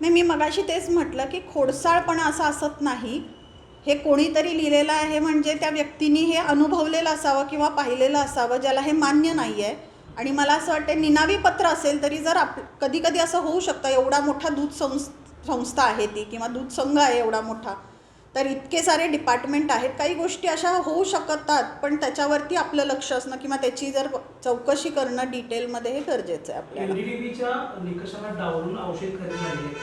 नाही मी मगाशी तेच म्हटलं की खोडसाळपणा असं असत नाही. हे कोणीतरी लिहिलेलं आहे म्हणजे त्या व्यक्तीने हे अनुभवलेलं असावं किंवा पाहिलेलं असावं ज्याला हे मान्य नाही आहे आणि मला असं वाटतं निनावी पत्र असेल तरी जर आप कधी कधी असं होऊ शकतं एवढा मोठा दूध संस संस्था आहे ती किंवा दूध संघ आहे एवढा मोठा. तर इतके सारे डिपार्टमेंट आहेत काही गोष्टी अशा होऊ शकतात पण त्याच्यावरती आपलं लक्ष असणं किंवा त्याची जर चौकशी करणं डिटेलमध्ये हे गरजेचं आहे आपल्याला. एनडीडीबीच्या डावलून औषध खरेदी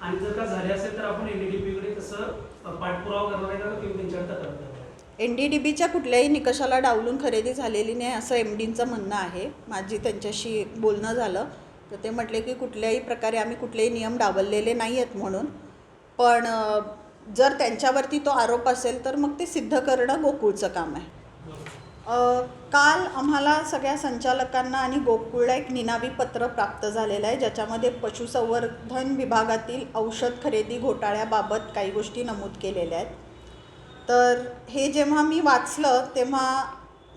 आणि जर का झाले असेल तर आपण एनडीडीबी कडे कसं अ, पाठपुरावा करणार आहे का? किंवा त्यांच्यावर तक्रार करणार आहे? एन डी डी बीच्या कुठल्याही निकषाला डावलून खरेदी झालेली नाही असं एम डींचं म्हणणं आहे. माझी त्यांच्याशी बोलणं झालं. तर ते म्हटले की कुठल्याही प्रकारे आम्ही कुठलेही नियम डावललेले नाही आहेत म्हणून. पण जर त्यांच्यावरती तो आरोप असेल तर मग ते सिद्ध करणं गोकुळचं काम आहे. काल आम्हाला सगळ्या संचालकांना आणि गोकुळला एक निनावी पत्र प्राप्त झालेलं आहे ज्याच्यामध्ये पशुसंवर्धन विभागातील औषध खरेदी घोटाळ्याबाबत काही गोष्टी नमूद केलेल्या आहेत. तर हे जेव्हा मी वाचलं तेव्हा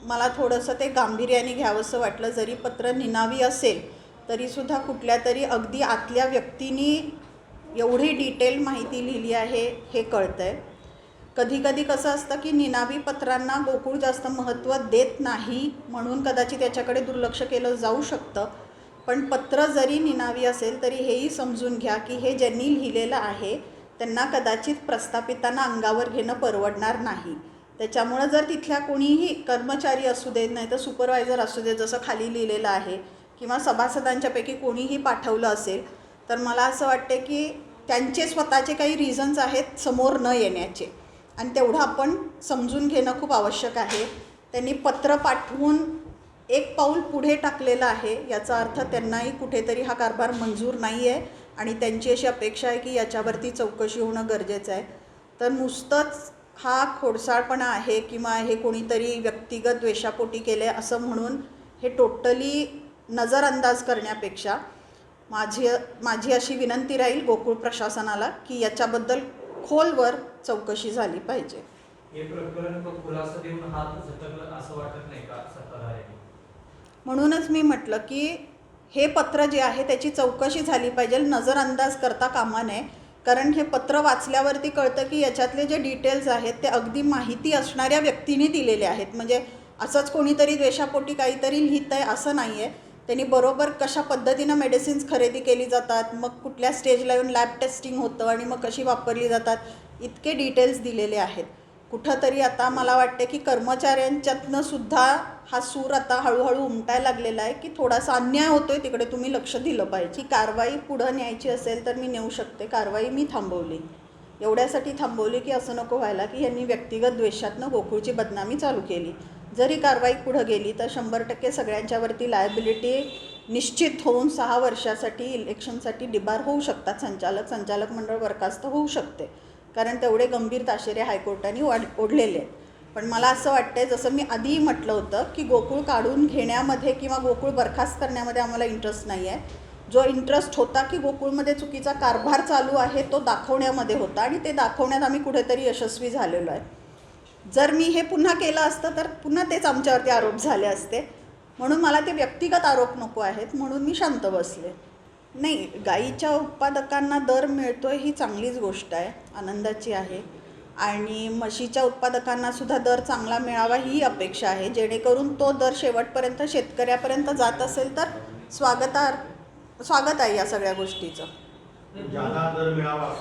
मला थोडंसं ते गांभीर्याने घ्यावंसं वाटलं. जरी पत्र निनावी असेल तरीसुद्धा कुठल्या तरी अगदी आतल्या व्यक्तीनी एवढी डिटेल माहिती लिहिली आहे हे कळतं आहे कधीकधी कसं असतं की निनावी पत्रांना गोकुळ जास्त महत्त्व देत नाही म्हणून कदाचित याच्याकडे दुर्लक्ष केलं जाऊ शकतं. पण पत्र जरी निनावी असेल तरी हेही समजून घ्या की हे ज्यांनी लिहिलेलं आहे त्यांना कदाचित प्रस्थापितांना अंगावर घेणं परवडणार नाही. त्याच्यामुळं जर तिथल्या कोणीही कर्मचारी असू देत नाही तर सुपरवायझर असू दे जसं खाली लिहिलेलं आहे किंवा सभासदांच्यापैकी कोणीही पाठवलं असेल तर मला असं वाटते की त्यांचे स्वतःचे काही रिझन्स आहेत समोर न येण्याचे. आणि तेवढं आपण समजून घेणं खूप आवश्यक आहे. त्यांनी पत्र पाठवून एक पाऊल पुढे टाकलेलं आहे. याचा अर्थ त्यांनाही कुठेतरी हा कारभार मंजूर नाही आहे आणि त्यांची अशी अपेक्षा आहे की याच्यावरती चौकशी होणं गरजेचं आहे. तर नुसतंच हा खोडसाळपणा आहे किंवा हे कोणीतरी व्यक्तिगत द्वेषापोटी केले असं म्हणून हे टोटली नजरअंदाज करण्यापेक्षा माझी माझी अशी विनंती राहील गोकुळ प्रशासनाला की याच्याबद्दल खोलवर चौकशी झाली पाहिजे. म्हणूनच मी म्हटलं की हे पत्र जे आहे त्याची चौकशी झाली पाहिजे नजरअंदाज करता कामा नये. कारण हे पत्र वाचल्यावरती कळतं की याच्यातले जे डिटेल्स आहेत ते अगदी माहिती असणाऱ्या व्यक्तीने दिलेले आहेत. म्हणजे असंच कोणीतरी द्वेषापोटी काहीतरी लिहित आहे असं नाही आहे त्यांनी बरोबर कशा पद्धतीनं मेडिसिन्स खरेदी केली जातात मग कुठल्या स्टेजला येऊन लॅब टेस्टिंग होतं आणि मग कशी वापरली जातात इतके डिटेल्स दिलेले आहेत. कुठंतरी आता मला वाटते की कर्मचाऱ्यांच्यातनं सुद्धा हा सूर आता हळूहळू उमटायला लागलेला आहे की थोडासा अन्याय होतोय तिकडे तुम्ही लक्ष दिलं पाहिजे. की कारवाई पुढं न्यायची असेल तर मी नेऊ शकते कारवाई मी थांबवली. एवढ्यासाठी थांबवली की असं नको व्हायला की यांनी व्यक्तिगत द्वेषातनं गोकुळची बदनामी चालू केली. जरी कारवाई पुढं गेली तर शंभर टक्के सगळ्यांच्यावरती लायबिलिटी निश्चित होऊन सहा वर्षासाठी इलेक्शनसाठी डिबार होऊ शकतात. संचालक संचालक मंडळ बरखास्त होऊ शकते. कारण तेवढे गंभीर ताशेरे हायकोर्टाने वाढ ओढलेले आहेत. पण मला असं वाटतंय जसं मी आधीही म्हटलं होतं की गोकुळ काढून घेण्यामध्ये किंवा गोकुळ बरखास्त करण्यामध्ये आम्हाला इंटरेस्ट नाही आहे जो इंटरेस्ट होता की गोकुळमध्ये चुकीचा कारभार चालू आहे तो दाखवण्यामध्ये होता. आणि ते दाखवण्यात आम्ही कुठेतरी यशस्वी झालेलो आहे. जर मी हे पुन्हा केलं असतं तर पुन्हा तेच आमच्यावरती आरोप झाले असते. म्हणून मला ते व्यक्तिगत आरोप नको आहेत म्हणून मी शांत बसले. नाही गाईच्या उत्पादकांना दर मिळतोय ही चांगलीच गोष्ट आहे आनंदाची आहे. आणि म्हशीच्या उत्पादकांना सुद्धा दर चांगला मिळावा ही अपेक्षा आहे. जेणेकरून तो दर शेवटपर्यंत शेतकऱ्यापर्यंत जात असेल तर स्वागतार स्वागत आहे या सगळ्या गोष्टीचं. दर मिळावा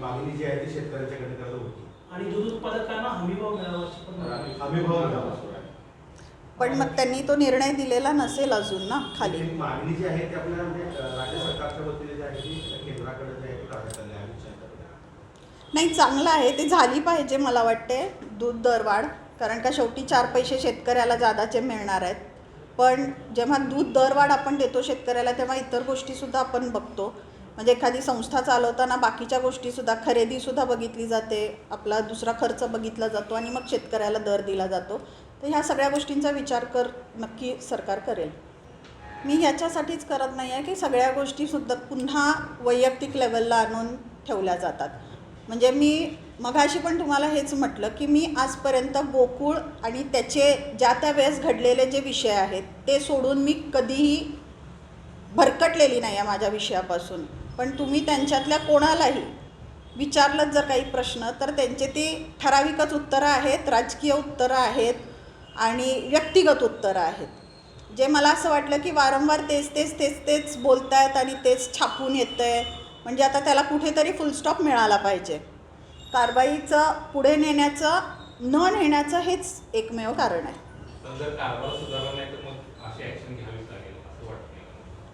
मागणी जी आहे ती शेतकऱ्यांच्याकडे आणि दूध उत्पादकांना हमीभाव मिळावा अशी पण मागणी आहे. भाव मिळावा आहे. पण मग त्यांनी तो निर्णय दिलेला नसेल अजून ना खाली ही मागणी जी आहे ती आपल्याला म्हणजे अं, राज्य सरकारच्या वतीने जी आहे ती केंद्राकडे जी आहे ती काढण्यात आली आहे. नाही चांगलं आहे ते झाली पाहिजे मला वाटते दूध दरवाढ कारण का शेवटी चार पैसे शेतकऱ्याला जादाचे मिळणार आहेत पण जेव्हा दूध दरवाढ आपण देतो शेतकऱ्याला तेव्हा इतर गोष्टीसुद्धा आपण बघतो म्हणजे एखादी संस्था चालवताना बाकीच्या गोष्टीसुद्धा खरेदीसुद्धा बघितली जाते आपला दुसरा खर्च बघितला जातो आणि मग शेतकऱ्याला दर दिला जातो. तर ह्या सगळ्या गोष्टींचा विचार कर नक्की सरकार करेल. मी याच्यासाठीच करत नाही आहे की सगळ्या गोष्टीसुद्धा पुन्हा वैयक्तिक लेवलला आणून ठेवल्या जातात. म्हणजे मी मघाशी पण तुम्हाला हेच म्हटलं की मी आजपर्यंत गोकुळ आणि त्याचे ज्या त्या वेळेस घडलेले जे विषय आहेत ते सोडून मी कधीही भरकटलेली नाही आहे माझ्या विषयापासून. पण तुम्ही त्यांच्यातल्या कोणालाही विचारलं जर काही प्रश्न तर त्यांचे ती ठराविकच उत्तरं आहेत राजकीय उत्तरं आहेत आणि व्यक्तिगत उत्तरं आहेत. जे मला असं वाटलं की वारंवार तेच तेच तेच तेच बोलतायत आणि तेच छापून येतं आहे म्हणजे आता त्याला कुठेतरी फुलस्टॉप मिळाला पाहिजे. कारवाईचं पुढे नेण्याचं न नेण्याचं हेच एकमेव कारण आहे.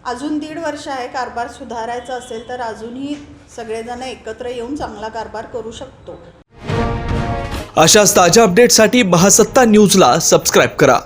अजून दीड वर्ष आहे कारभार सुधारायचा असेल तर अजूनही सगळेजण एकत्र येऊन चांगला कारभार करू शकतो. अशाच ताज्या अपडेटसाठी महासत्ता न्यूजला सबस्क्राईब करा.